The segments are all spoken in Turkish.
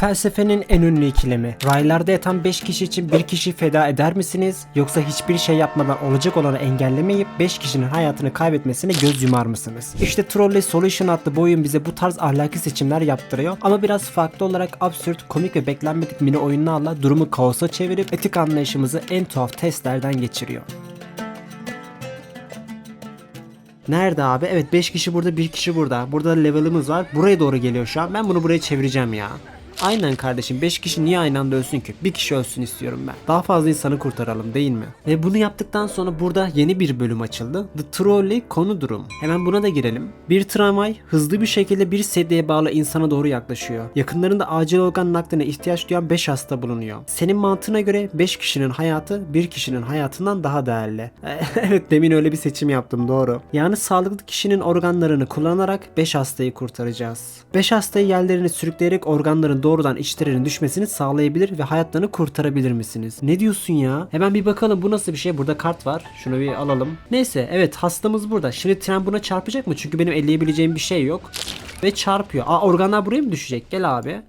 Felsefenin en ünlü ikilemi. Raylarda yatan 5 kişi için bir kişi feda eder misiniz? Yoksa hiçbir şey yapmadan olacak olanı engellemeyip 5 kişinin hayatını kaybetmesine göz yumar mısınız? İşte Trolley Solution adlı bu oyun bize bu tarz ahlaki seçimler yaptırıyor. Ama biraz farklı olarak absürt, komik ve beklenmedik mini oyunlarla durumu kaosa çevirip etik anlayışımızı en tuhaf testlerden geçiriyor. Nerede abi? Evet 5 kişi burada 1 kişi burada. Burada level'ımız var. Buraya doğru geliyor şu an. Ben bunu buraya çevireceğim ya. Aynen kardeşim 5 kişi niye aynı anda ölsün ki? Bir kişi ölsün istiyorum ben. Daha fazla insanı kurtaralım değil mi? Ve bunu yaptıktan sonra burada yeni bir bölüm açıldı. The Trolley konu durum. Hemen buna da girelim. Bir tramvay hızlı bir şekilde bir sedyeye bağlı insana doğru yaklaşıyor. Yakınlarında acil organ nakline ihtiyaç duyan 5 hasta bulunuyor. Senin mantığına göre 5 kişinin hayatı bir kişinin hayatından daha değerli. evet demin öyle bir seçim yaptım doğru. Yani sağlıklı kişinin organlarını kullanarak 5 hastayı kurtaracağız. 5 hastayı yerlerini sürükleyerek organların doğrudan içlerine düşmesini sağlayabilir ve hayatlarını kurtarabilir misiniz? Ne diyorsun ya? Hemen bir bakalım bu nasıl bir şey? Burada kart var. Şunu bir alalım. Neyse evet hastamız burada. Şimdi tren buna çarpacak mı? Çünkü benim elleyebileceğim bir şey yok. Ve çarpıyor. Aa organlar buraya mı düşecek? Gel abi.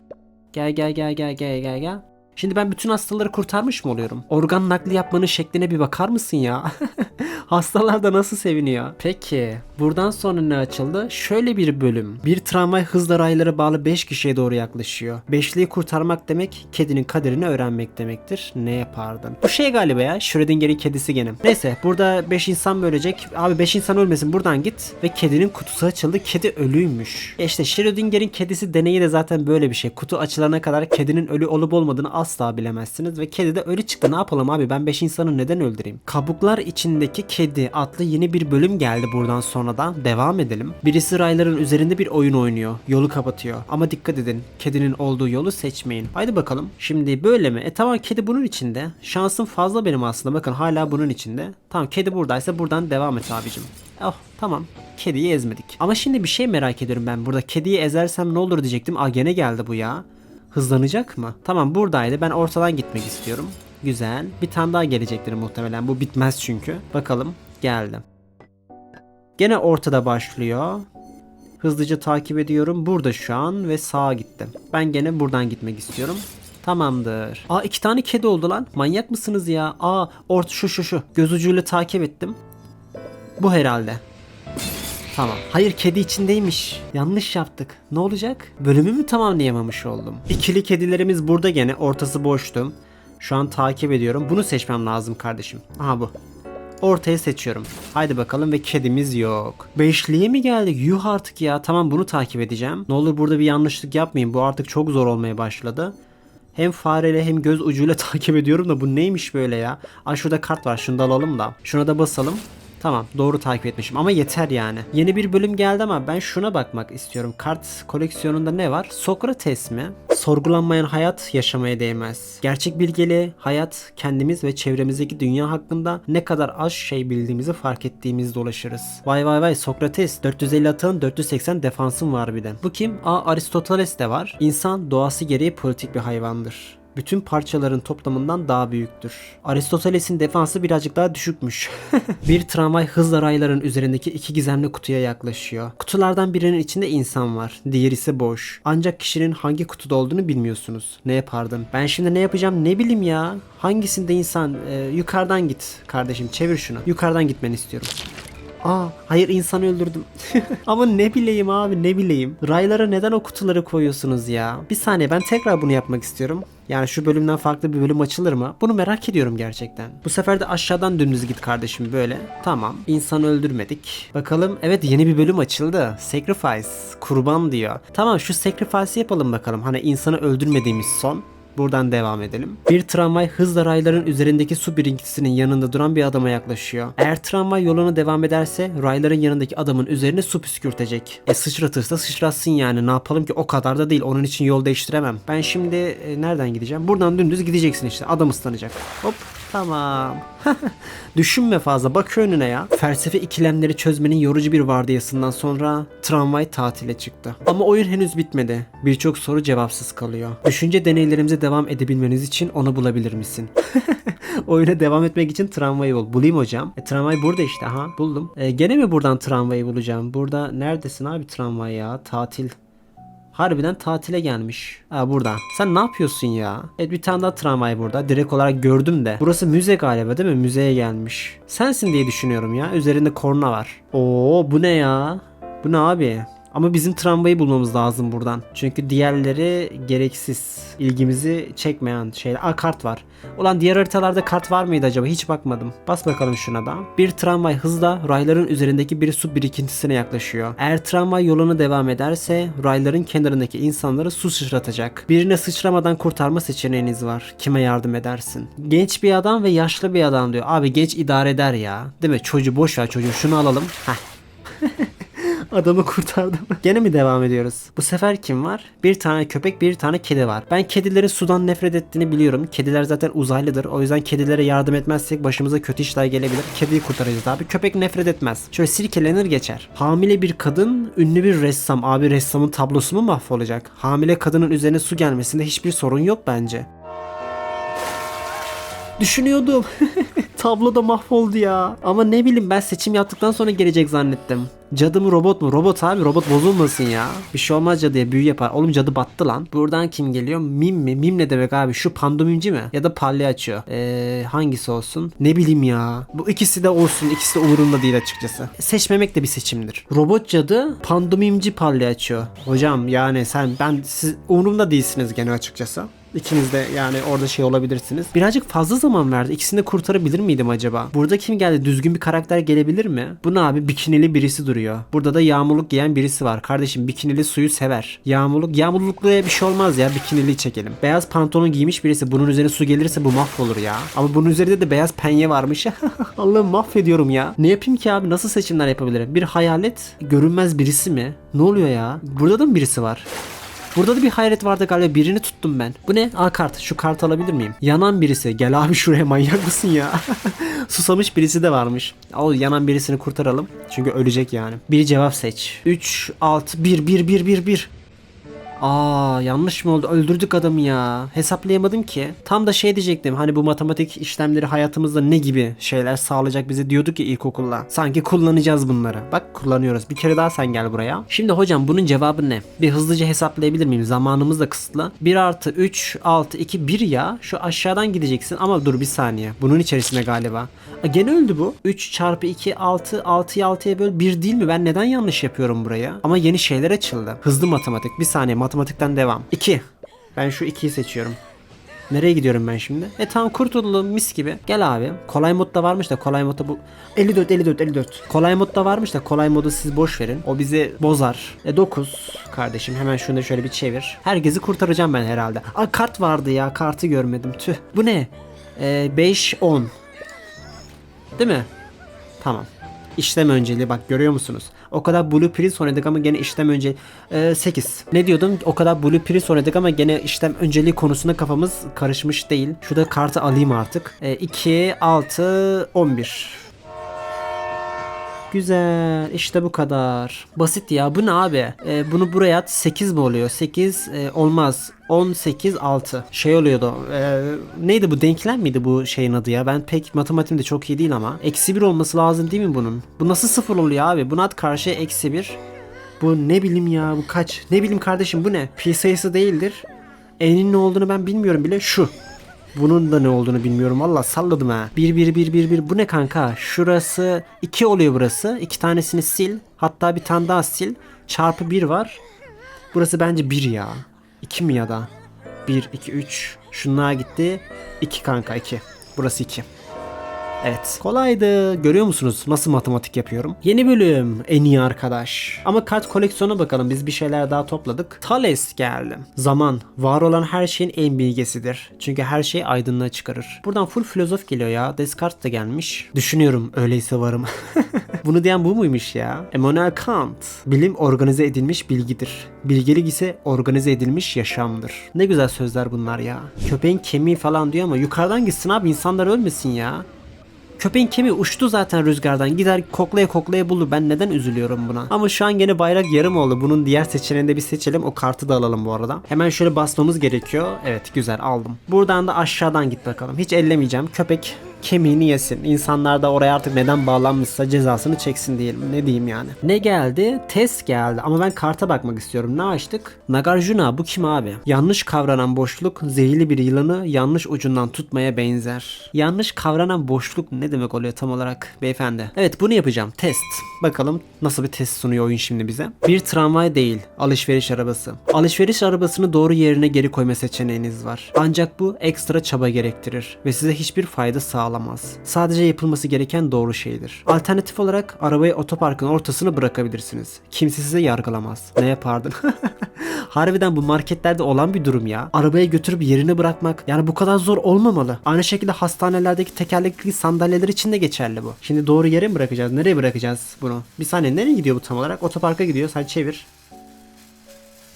Gel gel gel gel gel gel gel. Şimdi ben bütün hastaları kurtarmış mı oluyorum? Organ nakli yapmanın şekline bir bakar mısın ya? Hastalar da nasıl seviniyor? Peki, buradan sonra ne açıldı? Şöyle bir bölüm. Bir tramvay hızla raylara bağlı 5 kişiye doğru yaklaşıyor. Beşliği kurtarmak demek, kedinin kaderini öğrenmek demektir. Ne yapardın? Bu şey galiba ya, Schrödinger'in kedisi gene. Neyse, burada 5 insan mı ölecek? Abi 5 insan ölmesin, buradan git. Ve kedinin kutusu açıldı, kedi ölüymüş. E işte Schrödinger'in kedisi deneyi de zaten böyle bir şey. Kutu açılana kadar kedinin ölü olup olmadığını asla bilemezsiniz. Ve kedi de ölü çıktı. Ne yapalım abi? Ben 5 insanı neden öldüreyim? Kabuklar içindeki Kedi adlı yeni bir bölüm geldi buradan sonra da. Devam edelim. Birisi rayların üzerinde bir oyun oynuyor. Yolu kapatıyor. Ama dikkat edin. Kedinin olduğu yolu seçmeyin. Haydi bakalım. Şimdi böyle mi? E tamam kedi bunun içinde. Şansım fazla benim aslında. Bakın hala bunun içinde. Tamam kedi buradaysa buradan devam et abicim. Oh tamam. Kediyi ezmedik. Ama şimdi bir şey merak ediyorum ben. Burada kediyi ezersem ne olur diyecektim. Aa gene geldi bu ya. Hızlanacak mı? Tamam buradaydı. Ben ortadan gitmek istiyorum. Güzel. Bir tane daha gelecektir muhtemelen. Bu bitmez çünkü. Bakalım. Geldi. Gene ortada başlıyor. Hızlıca takip ediyorum. Burada şu an ve sağa gittim. Ben gene buradan gitmek istiyorum. Tamamdır. Aa iki tane kedi oldu lan. Manyak mısınız ya? Aa ort şu şu şu. Göz ucuyla takip ettim. Bu herhalde. Tamam. Hayır kedi içindeymiş. Yanlış yaptık. Ne olacak? Bölümü mü tamamlayamamış oldum? İkili kedilerimiz burada gene. Ortası boştu. Şu an takip ediyorum. Bunu seçmem lazım kardeşim. Aha bu. Ortaya seçiyorum. Haydi bakalım ve kedimiz yok. Beşliğe mi geldik? Yuh artık ya. Tamam bunu takip edeceğim. Ne olur burada bir yanlışlık yapmayayım. Bu artık çok zor olmaya başladı. Hem fareyle hem göz ucuyla takip ediyorum da bu neymiş böyle ya? Aa şurada kart var. Şunu da alalım da. Şuna da basalım. Tamam doğru takip etmişim ama yeter yani. Yeni bir bölüm geldi ama ben şuna bakmak istiyorum. Kart koleksiyonunda ne var? Sokrates mi? Sorgulanmayan hayat yaşamaya değmez. Gerçek bilgeli hayat kendimiz ve çevremizdeki dünya hakkında ne kadar az şey bildiğimizi fark ettiğimizde ulaşırız. Vay vay vay Sokrates 450 atağın 480 defansın var bir de. Bu kim? Aa Aristoteles de var. İnsan doğası gereği politik bir hayvandır bütün parçaların toplamından daha büyüktür. Aristoteles'in defansı birazcık daha düşükmüş. bir tramvay hızla rayların üzerindeki iki gizemli kutuya yaklaşıyor. Kutulardan birinin içinde insan var. Diğeri ise boş. Ancak kişinin hangi kutuda olduğunu bilmiyorsunuz. Ne yapardın? Ben şimdi ne yapacağım ne bileyim ya. Hangisinde insan? Ee, yukarıdan git kardeşim çevir şunu. Yukarıdan gitmeni istiyorum. Aa hayır insan öldürdüm. Ama ne bileyim abi ne bileyim. Raylara neden o kutuları koyuyorsunuz ya? Bir saniye ben tekrar bunu yapmak istiyorum. Yani şu bölümden farklı bir bölüm açılır mı? Bunu merak ediyorum gerçekten. Bu sefer de aşağıdan dümdüz git kardeşim böyle. Tamam. İnsan öldürmedik. Bakalım evet yeni bir bölüm açıldı. Sacrifice. Kurban diyor. Tamam şu sacrifice'i yapalım bakalım. Hani insanı öldürmediğimiz son. Buradan devam edelim. Bir tramvay hızla rayların üzerindeki su birikintisinin yanında duran bir adama yaklaşıyor. Eğer tramvay yoluna devam ederse rayların yanındaki adamın üzerine su püskürtecek. E sıçratırsa sıçratsın yani ne yapalım ki o kadar da değil onun için yol değiştiremem. Ben şimdi e, nereden gideceğim? Buradan dümdüz gideceksin işte adam ıslanacak. Hop Tamam. Düşünme fazla bak önüne ya. Felsefe ikilemleri çözmenin yorucu bir vardiyasından sonra tramvay tatile çıktı. Ama oyun henüz bitmedi. Birçok soru cevapsız kalıyor. Düşünce deneylerimize devam edebilmeniz için onu bulabilir misin? Oyuna devam etmek için tramvayı bul. Bulayım hocam. E, tramvay burada işte. Ha buldum. E, gene mi buradan tramvayı bulacağım? Burada neredesin abi tramvay ya? Tatil. Harbiden tatile gelmiş. Ha burada. Sen ne yapıyorsun ya? Evet bir tane daha tramvay burada. Direkt olarak gördüm de. Burası müze galiba değil mi? Müzeye gelmiş. Sensin diye düşünüyorum ya. Üzerinde korna var. Oo bu ne ya? Bu ne abi? Ama bizim tramvayı bulmamız lazım buradan. Çünkü diğerleri gereksiz. ilgimizi çekmeyen şeyler. Aa kart var. Ulan diğer haritalarda kart var mıydı acaba? Hiç bakmadım. Bas bakalım şuna da. Bir tramvay hızla rayların üzerindeki bir su birikintisine yaklaşıyor. Eğer tramvay yoluna devam ederse rayların kenarındaki insanları su sıçratacak. Birine sıçramadan kurtarma seçeneğiniz var. Kime yardım edersin? Genç bir adam ve yaşlı bir adam diyor. Abi genç idare eder ya. Değil mi? Çocuğu boş ver çocuğu. Şunu alalım. Heh. Adamı kurtardım. Gene mi devam ediyoruz? Bu sefer kim var? Bir tane köpek, bir tane kedi var. Ben kedilerin sudan nefret ettiğini biliyorum. Kediler zaten uzaylıdır. O yüzden kedilere yardım etmezsek başımıza kötü işler gelebilir. Kediyi kurtaracağız abi. Köpek nefret etmez. Şöyle sirkelenir geçer. Hamile bir kadın, ünlü bir ressam. Abi ressamın tablosu mu mahvolacak? Hamile kadının üzerine su gelmesinde hiçbir sorun yok bence. Düşünüyordum. Tablo da mahvoldu ya. Ama ne bileyim ben seçim yaptıktan sonra gelecek zannettim. Cadı mı robot mu? Robot abi robot bozulmasın ya. Bir şey olmaz cadıya büyü yapar. Oğlum cadı battı lan. Buradan kim geliyor? Mim mi? Mim ne demek abi? Şu pandomimci mi? Ya da palyaço. Eee hangisi olsun? Ne bileyim ya. Bu ikisi de olsun. İkisi de umurumda değil açıkçası. Seçmemek de bir seçimdir. Robot cadı, pandomimci palyaço. Hocam yani sen ben siz umurumda değilsiniz gene açıkçası. İkiniz de yani orada şey olabilirsiniz. Birazcık fazla zaman verdi. İkisini de kurtarabilir miydim acaba? Burada kim geldi? Düzgün bir karakter gelebilir mi? Bu ne abi? Bikinili birisi duruyor. Burada da yağmurluk giyen birisi var. Kardeşim bikinili suyu sever. Yağmurluk, yağmurlukluya bir şey olmaz ya. Bikinili çekelim. Beyaz pantolon giymiş birisi. Bunun üzerine su gelirse bu mahvolur ya. Ama bunun üzerinde de beyaz penye varmış. Allah'ım mahvediyorum ya. Ne yapayım ki abi? Nasıl seçimler yapabilirim? Bir hayalet, görünmez birisi mi? Ne oluyor ya? Burada da mı birisi var? Burada da bir hayret vardı galiba birini tuttum ben. Bu ne? Aa kart. Şu kartı alabilir miyim? Yanan birisi. Gel abi şuraya manyak mısın ya? Susamış birisi de varmış. O yanan birisini kurtaralım. Çünkü ölecek yani. Bir cevap seç. 3, 6, 1, 1, 1, 1, 1. Aa yanlış mı oldu? Öldürdük adamı ya. Hesaplayamadım ki. Tam da şey diyecektim. Hani bu matematik işlemleri hayatımızda ne gibi şeyler sağlayacak bize diyorduk ya ilkokulda. Sanki kullanacağız bunları. Bak kullanıyoruz. Bir kere daha sen gel buraya. Şimdi hocam bunun cevabı ne? Bir hızlıca hesaplayabilir miyim? Zamanımız da kısıtlı. 1 artı 3, 6, 2, 1 ya. Şu aşağıdan gideceksin ama dur bir saniye. Bunun içerisinde galiba. Aa, gene öldü bu. 3 çarpı 2, 6, 6'yı 6'ya böl 1 değil mi? Ben neden yanlış yapıyorum buraya? Ama yeni şeyler açıldı. Hızlı matematik. Bir saniye matematikten devam. 2. Ben şu 2'yi seçiyorum. Nereye gidiyorum ben şimdi? E tamam kurtuldum mis gibi. Gel abi. Kolay modda varmış da kolay modda bu 54 54 54. Kolay modda varmış da kolay modu siz boş verin. O bizi bozar. E 9 kardeşim hemen şunu da şöyle bir çevir. Herkesi kurtaracağım ben herhalde. Aa kart vardı ya kartı görmedim. Tüh. Bu ne? E 5 10. Değil mi? Tamam. İşlem önceliği bak görüyor musunuz? O kadar Blue Prince oynadık ama gene işlem önceliği 8. Ne diyordum? O kadar Blue Prince oynadık ama gene işlem önceliği konusunda kafamız karışmış değil. Şurada kartı alayım artık. 2, 6, 11. Güzel. işte bu kadar. Basit ya. Bu ne abi? Ee, bunu buraya at. 8 mi oluyor? 8 e, olmaz. 18 6. Şey oluyordu. e, neydi bu? Denklem miydi bu şeyin adı ya? Ben pek matematiğim de çok iyi değil ama. Eksi 1 olması lazım değil mi bunun? Bu nasıl sıfır oluyor abi? Bunu at karşıya eksi 1. Bu ne bileyim ya bu kaç? Ne bileyim kardeşim bu ne? Pi sayısı değildir. N'in ne olduğunu ben bilmiyorum bile. Şu. Bunun da ne olduğunu bilmiyorum. Valla salladım ha. 1 1 1 1 1 bu ne kanka? Şurası 2 oluyor burası. 2 tanesini sil. Hatta bir tane daha sil. Çarpı 1 var. Burası bence 1 ya. 2 mi ya da? 1 2 3. Şunlar gitti. 2 kanka 2. Burası 2. Evet. Kolaydı. Görüyor musunuz nasıl matematik yapıyorum? Yeni bölüm. En iyi arkadaş. Ama kart koleksiyona bakalım. Biz bir şeyler daha topladık. Thales geldi. Zaman. Var olan her şeyin en bilgesidir. Çünkü her şey aydınlığa çıkarır. Buradan full filozof geliyor ya. Descartes de gelmiş. Düşünüyorum. Öyleyse varım. Bunu diyen bu muymuş ya? Immanuel Kant. Bilim organize edilmiş bilgidir. Bilgelik ise organize edilmiş yaşamdır. Ne güzel sözler bunlar ya. Köpeğin kemiği falan diyor ama yukarıdan gitsin abi insanlar ölmesin ya. Köpeğin kemiği uçtu zaten rüzgardan. Gider koklaya koklaya bulur. Ben neden üzülüyorum buna? Ama şu an gene bayrak yarım oldu. Bunun diğer seçeneğini de bir seçelim. O kartı da alalım bu arada. Hemen şöyle basmamız gerekiyor. Evet güzel aldım. Buradan da aşağıdan git bakalım. Hiç ellemeyeceğim. Köpek kemiğini yesin. İnsanlar da oraya artık neden bağlanmışsa cezasını çeksin diyelim. Ne diyeyim yani. Ne geldi? Test geldi. Ama ben karta bakmak istiyorum. Ne açtık? Nagarjuna bu kim abi? Yanlış kavranan boşluk zehirli bir yılanı yanlış ucundan tutmaya benzer. Yanlış kavranan boşluk ne demek oluyor tam olarak beyefendi? Evet bunu yapacağım. Test. Bakalım nasıl bir test sunuyor oyun şimdi bize. Bir tramvay değil, alışveriş arabası. Alışveriş arabasını doğru yerine geri koyma seçeneğiniz var. Ancak bu ekstra çaba gerektirir ve size hiçbir fayda sağlamaz. Sadece yapılması gereken doğru şeydir. Alternatif olarak arabayı otoparkın ortasına bırakabilirsiniz. Kimse size yargılamaz. Ne yapardın? Harbiden bu marketlerde olan bir durum ya. Arabaya götürüp yerine bırakmak yani bu kadar zor olmamalı. Aynı şekilde hastanelerdeki tekerlekli sandalyeler için de geçerli bu. Şimdi doğru yere mi bırakacağız? Nereye bırakacağız bunu? Bir saniye nereye gidiyor bu tam olarak? Otoparka gidiyor. Sen çevir.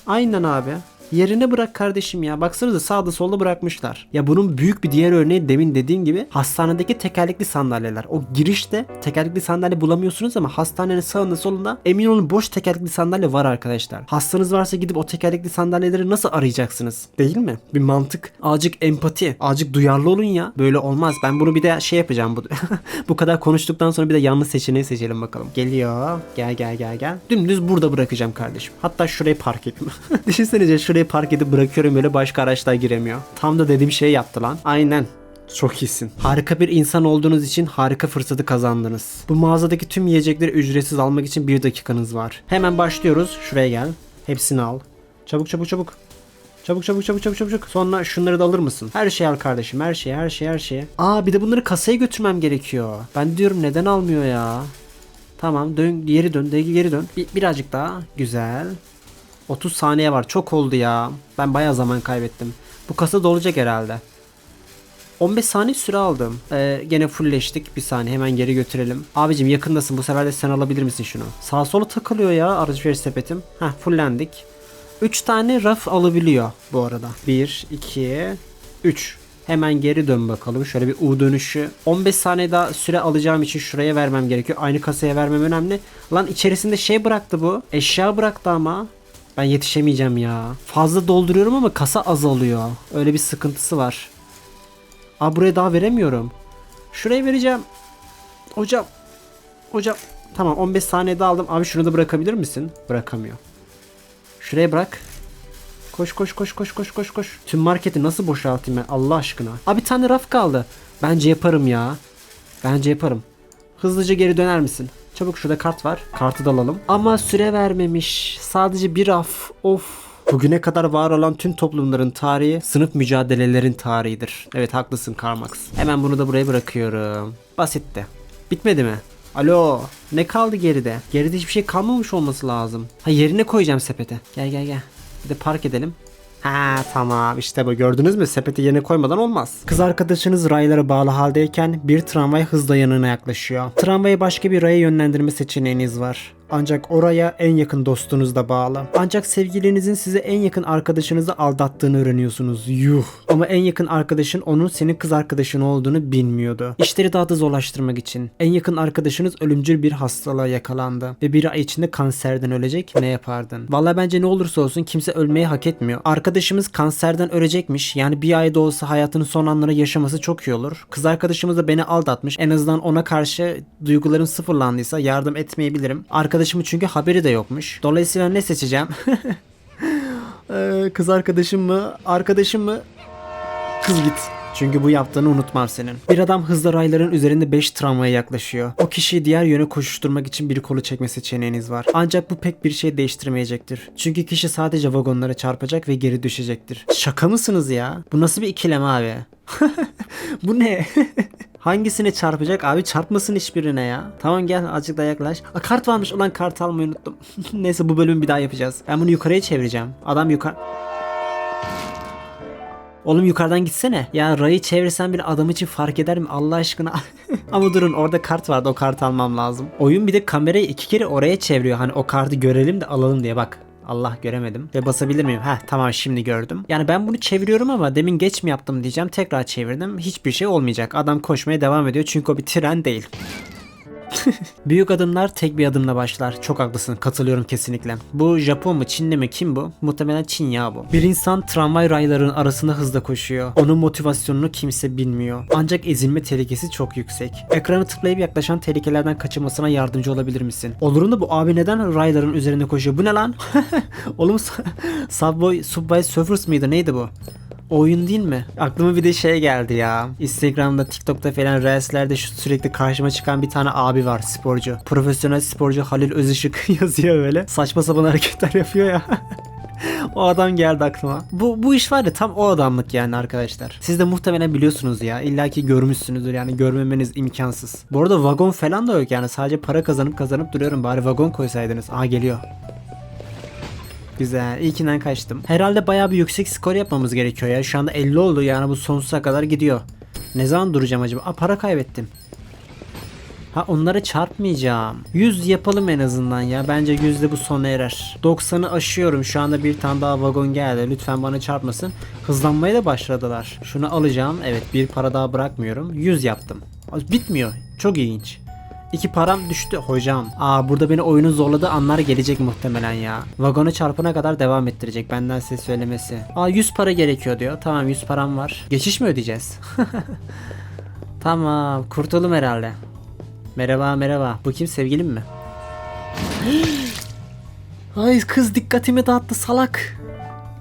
Aynen abi. Yerine bırak kardeşim ya. Baksanıza sağda solda bırakmışlar. Ya bunun büyük bir diğer örneği demin dediğin gibi hastanedeki tekerlekli sandalyeler. O girişte tekerlekli sandalye bulamıyorsunuz ama hastanenin sağında solunda emin olun boş tekerlekli sandalye var arkadaşlar. Hastanız varsa gidip o tekerlekli sandalyeleri nasıl arayacaksınız? Değil mi? Bir mantık. Azıcık empati. Azıcık duyarlı olun ya. Böyle olmaz. Ben bunu bir de şey yapacağım. Bu, bu kadar konuştuktan sonra bir de yanlış seçeneği seçelim bakalım. Geliyor. Gel gel gel gel. Dümdüz burada bırakacağım kardeşim. Hatta şurayı park edeyim. Düşünsenize şurayı park edip bırakıyorum böyle başka araçlar giremiyor. Tam da dediğim şeyi yaptı lan. Aynen. Çok iyisin. Harika bir insan olduğunuz için harika fırsatı kazandınız. Bu mağazadaki tüm yiyecekleri ücretsiz almak için bir dakikanız var. Hemen başlıyoruz. Şuraya gel. Hepsini al. Çabuk çabuk çabuk. Çabuk çabuk çabuk çabuk çabuk. Sonra şunları da alır mısın? Her şeyi al kardeşim. Her şeyi her şeyi her şeyi. Aa bir de bunları kasaya götürmem gerekiyor. Ben diyorum neden almıyor ya? Tamam dön geri dön geri dön. Bir, birazcık daha. Güzel. 30 saniye var. Çok oldu ya. Ben bayağı zaman kaybettim. Bu kasa dolacak herhalde. 15 saniye süre aldım. Ee, gene fullleştik. Bir saniye hemen geri götürelim. Abicim yakındasın. Bu sefer de sen alabilir misin şunu? Sağ sola takılıyor ya alışveriş sepetim. Heh fullendik. 3 tane raf alabiliyor bu arada. 1, 2, 3. Hemen geri dön bakalım. Şöyle bir U dönüşü. 15 saniye daha süre alacağım için şuraya vermem gerekiyor. Aynı kasaya vermem önemli. Lan içerisinde şey bıraktı bu. Eşya bıraktı ama. Ben yetişemeyeceğim ya. Fazla dolduruyorum ama kasa azalıyor. Öyle bir sıkıntısı var. Aa buraya daha veremiyorum. Şuraya vereceğim. Hocam. Hocam. Tamam 15 saniyede aldım. Abi şunu da bırakabilir misin? Bırakamıyor. Şuraya bırak. Koş koş koş koş koş koş koş. Tüm marketi nasıl boşaltayım ben Allah aşkına. Abi bir tane raf kaldı. Bence yaparım ya. Bence yaparım. Hızlıca geri döner misin? Çabuk şurada kart var. Kartı da alalım. Ama süre vermemiş. Sadece bir raf. Of. Bugüne kadar var olan tüm toplumların tarihi sınıf mücadelelerin tarihidir. Evet haklısın Karmax. Hemen bunu da buraya bırakıyorum. Basitti. Bitmedi mi? Alo. Ne kaldı geride? Geride hiçbir şey kalmamış olması lazım. Ha yerine koyacağım sepete. Gel gel gel. Bir de park edelim. Ha tamam işte bu gördünüz mü sepeti yerine koymadan olmaz. Kız arkadaşınız raylara bağlı haldeyken bir tramvay hızla yanına yaklaşıyor. Tramvayı başka bir raya yönlendirme seçeneğiniz var. Ancak oraya en yakın dostunuz da bağlı. Ancak sevgilinizin size en yakın arkadaşınızı aldattığını öğreniyorsunuz. Yuh. Ama en yakın arkadaşın onun senin kız arkadaşın olduğunu bilmiyordu. İşleri daha da zorlaştırmak için. En yakın arkadaşınız ölümcül bir hastalığa yakalandı. Ve bir ay içinde kanserden ölecek. Ne yapardın? Valla bence ne olursa olsun kimse ölmeyi hak etmiyor. Arkadaşımız kanserden ölecekmiş. Yani bir ayda olsa hayatının son anları yaşaması çok iyi olur. Kız arkadaşımız da beni aldatmış. En azından ona karşı duygularım sıfırlandıysa yardım etmeyebilirim. Arkadaşımın çünkü haberi de yokmuş. Dolayısıyla ne seçeceğim? Ee, kız arkadaşım mı? Arkadaşım mı? Kız git. Çünkü bu yaptığını unutmam senin. Bir adam hızlı rayların üzerinde 5 tramvaya yaklaşıyor. O kişiyi diğer yöne koşuşturmak için bir kolu çekme seçeneğiniz var. Ancak bu pek bir şey değiştirmeyecektir. Çünkü kişi sadece vagonlara çarpacak ve geri düşecektir. Şaka mısınız ya? Bu nasıl bir ikileme abi? bu ne? Hangisine çarpacak abi çarpmasın hiçbirine ya. Tamam gel azıcık da yaklaş. Aa, kart varmış ulan kart almayı unuttum. Neyse bu bölümü bir daha yapacağız. Ben bunu yukarıya çevireceğim. Adam yukarı... Oğlum yukarıdan gitsene. Ya rayı çevirsen bir adam için fark eder mi Allah aşkına? Ama durun orada kart vardı o kartı almam lazım. Oyun bir de kamerayı iki kere oraya çeviriyor. Hani o kartı görelim de alalım diye bak. Allah göremedim. Ve basabilir miyim? Heh tamam şimdi gördüm. Yani ben bunu çeviriyorum ama demin geç mi yaptım diyeceğim. Tekrar çevirdim. Hiçbir şey olmayacak. Adam koşmaya devam ediyor çünkü o bir tren değil. Büyük adımlar tek bir adımla başlar. Çok haklısın. Katılıyorum kesinlikle. Bu Japon mu Çinli mi kim bu? Muhtemelen Çin ya bu. Bir insan tramvay raylarının arasında hızla koşuyor. Onun motivasyonunu kimse bilmiyor. Ancak ezilme tehlikesi çok yüksek. Ekranı tıklayıp yaklaşan tehlikelerden kaçınmasına yardımcı olabilir misin? Olur da bu abi neden rayların üzerinde koşuyor? Bu ne lan? Oğlum Subway, Subway Surfers mıydı? Neydi bu? Oyun değil mi? Aklıma bir de şey geldi ya. Instagram'da, TikTok'ta falan Reels'lerde şu sürekli karşıma çıkan bir tane abi var sporcu. Profesyonel sporcu Halil Özışık yazıyor böyle. Saçma sapan hareketler yapıyor ya. o adam geldi aklıma. Bu bu iş var ya tam o adamlık yani arkadaşlar. Siz de muhtemelen biliyorsunuz ya. İlla ki görmüşsünüzdür yani görmemeniz imkansız. Bu arada vagon falan da yok yani. Sadece para kazanıp kazanıp duruyorum. Bari vagon koysaydınız. Aha geliyor. Güzel. İlkinden kaçtım. Herhalde bayağı bir yüksek skor yapmamız gerekiyor ya. Şu anda 50 oldu yani bu sonsuza kadar gidiyor. Ne zaman duracağım acaba? Aa para kaybettim. Ha onlara çarpmayacağım. 100 yapalım en azından ya. Bence 100'de bu sona erer. 90'ı aşıyorum. Şu anda bir tane daha vagon geldi. Lütfen bana çarpmasın. Hızlanmaya da başladılar. Şunu alacağım. Evet bir para daha bırakmıyorum. 100 yaptım. Bitmiyor. Çok ilginç. İki param düştü hocam. Aa burada beni oyunun zorladığı anlar gelecek muhtemelen ya. Vagona çarpana kadar devam ettirecek benden size söylemesi. Aa 100 para gerekiyor diyor. Tamam 100 param var. Geçiş mi ödeyeceğiz? tamam kurtulum herhalde. Merhaba merhaba. Bu kim sevgilim mi? Ay kız dikkatimi dağıttı salak.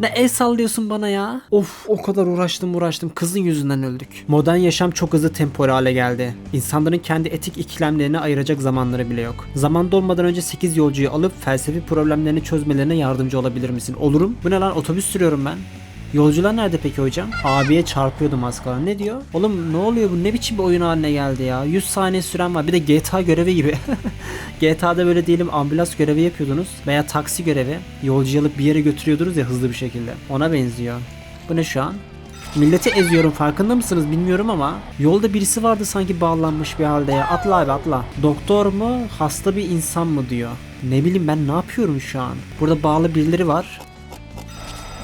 Ne el sallıyorsun bana ya? Of o kadar uğraştım uğraştım kızın yüzünden öldük. Modern yaşam çok hızlı tempolu hale geldi. İnsanların kendi etik ikilemlerini ayıracak zamanları bile yok. Zaman dolmadan önce 8 yolcuyu alıp felsefi problemlerini çözmelerine yardımcı olabilir misin? Olurum. Bu ne lan otobüs sürüyorum ben. Yolcular nerede peki hocam? Abiye çarpıyordum az kala. Ne diyor? Oğlum ne oluyor bu? Ne biçim bir oyun haline geldi ya? 100 saniye süren var. Bir de GTA görevi gibi. GTA'da böyle diyelim ambulans görevi yapıyordunuz. Veya taksi görevi. Yolcu alıp bir yere götürüyordunuz ya hızlı bir şekilde. Ona benziyor. Bu ne şu an? Milleti eziyorum farkında mısınız bilmiyorum ama yolda birisi vardı sanki bağlanmış bir halde ya. Atla abi atla. Doktor mu hasta bir insan mı diyor. Ne bileyim ben ne yapıyorum şu an. Burada bağlı birileri var.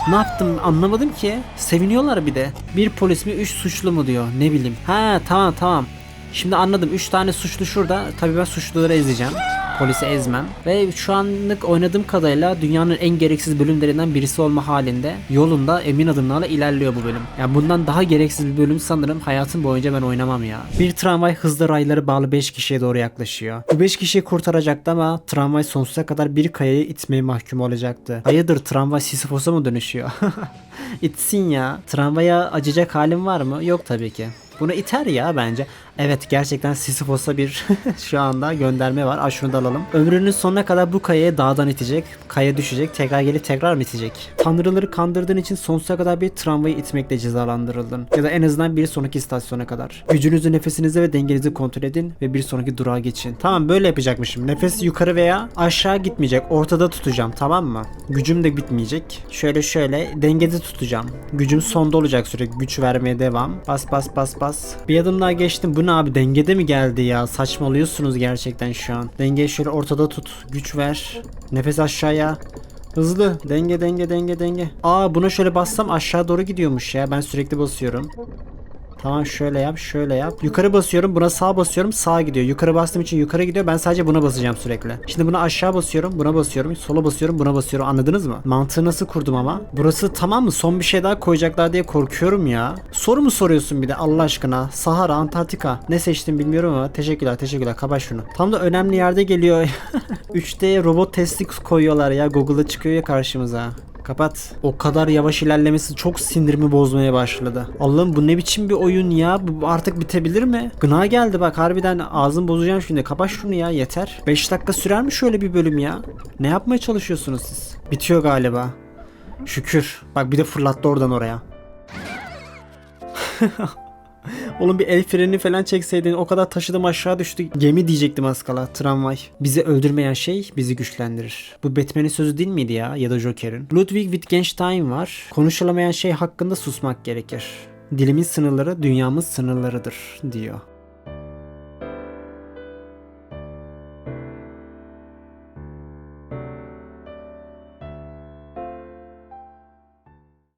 Ne yaptım anlamadım ki. Seviniyorlar bir de. Bir polis mi 3 suçlu mu diyor. Ne bileyim. Ha tamam tamam. Şimdi anladım. 3 tane suçlu şurada. Tabii ben suçluları ezeceğim. Polisi ezmem. Ve şu anlık oynadığım kadarıyla dünyanın en gereksiz bölümlerinden birisi olma halinde yolunda emin adımlarla ilerliyor bu bölüm. Yani bundan daha gereksiz bir bölüm sanırım hayatım boyunca ben oynamam ya. Bir tramvay hızlı rayları bağlı 5 kişiye doğru yaklaşıyor. Bu 5 kişiyi kurtaracaktı ama tramvay sonsuza kadar bir kayayı itmeye mahkum olacaktı. Hayırdır tramvay Sisyphos'a mı dönüşüyor? İtsin ya. Tramvaya acıyacak halim var mı? Yok tabii ki. Bunu iter ya bence. Evet gerçekten Sisyphos'a bir şu anda gönderme var. Aa şunu da alalım. Ömrünün sonuna kadar bu kayayı dağdan itecek. Kaya düşecek. Tekrar gelip tekrar mı itecek? Tanrıları kandırdığın için sonsuza kadar bir tramvayı itmekle cezalandırıldın. Ya da en azından bir sonraki istasyona kadar. Gücünüzü, nefesinizi ve dengenizi kontrol edin ve bir sonraki durağa geçin. Tamam böyle yapacakmışım. Nefes yukarı veya aşağı gitmeyecek. Ortada tutacağım tamam mı? Gücüm de bitmeyecek. Şöyle şöyle dengede tutacağım. Gücüm sonda olacak sürekli. Güç vermeye devam. Bas bas bas bas. Bir adım daha geçtim. Bu abi dengede mi geldi ya? Saçmalıyorsunuz gerçekten şu an. Dengeyi şöyle ortada tut. Güç ver. Nefes aşağıya. Hızlı. Denge denge denge denge. Aa buna şöyle bassam aşağı doğru gidiyormuş ya. Ben sürekli basıyorum. Tamam şöyle yap şöyle yap. Yukarı basıyorum buna sağ basıyorum sağa gidiyor. Yukarı bastığım için yukarı gidiyor. Ben sadece buna basacağım sürekli. Şimdi buna aşağı basıyorum buna basıyorum. Sola basıyorum buna basıyorum. Anladınız mı? Mantığı nasıl kurdum ama? Burası tamam mı? Son bir şey daha koyacaklar diye korkuyorum ya. Soru mu soruyorsun bir de Allah aşkına? Sahara, Antarktika. Ne seçtim bilmiyorum ama teşekkürler teşekkürler. Kapat şunu. Tam da önemli yerde geliyor. 3D robot testi koyuyorlar ya. Google'da çıkıyor ya karşımıza. Kapat. O kadar yavaş ilerlemesi çok sinirimi bozmaya başladı. Allah'ım bu ne biçim bir oyun ya? Bu artık bitebilir mi? Gına geldi bak harbiden ağzım bozacağım şimdi. Kapat şunu ya yeter. 5 dakika sürer mi şöyle bir bölüm ya? Ne yapmaya çalışıyorsunuz siz? Bitiyor galiba. Şükür. Bak bir de fırlattı oradan oraya. Oğlum bir el freni falan çekseydin o kadar taşıdım aşağı düştü. Gemi diyecektim az kala. Tramvay. Bizi öldürmeyen şey bizi güçlendirir. Bu Batman'in sözü değil miydi ya? Ya da Joker'in. Ludwig Wittgenstein var. Konuşulamayan şey hakkında susmak gerekir. Dilimin sınırları dünyamız sınırlarıdır diyor.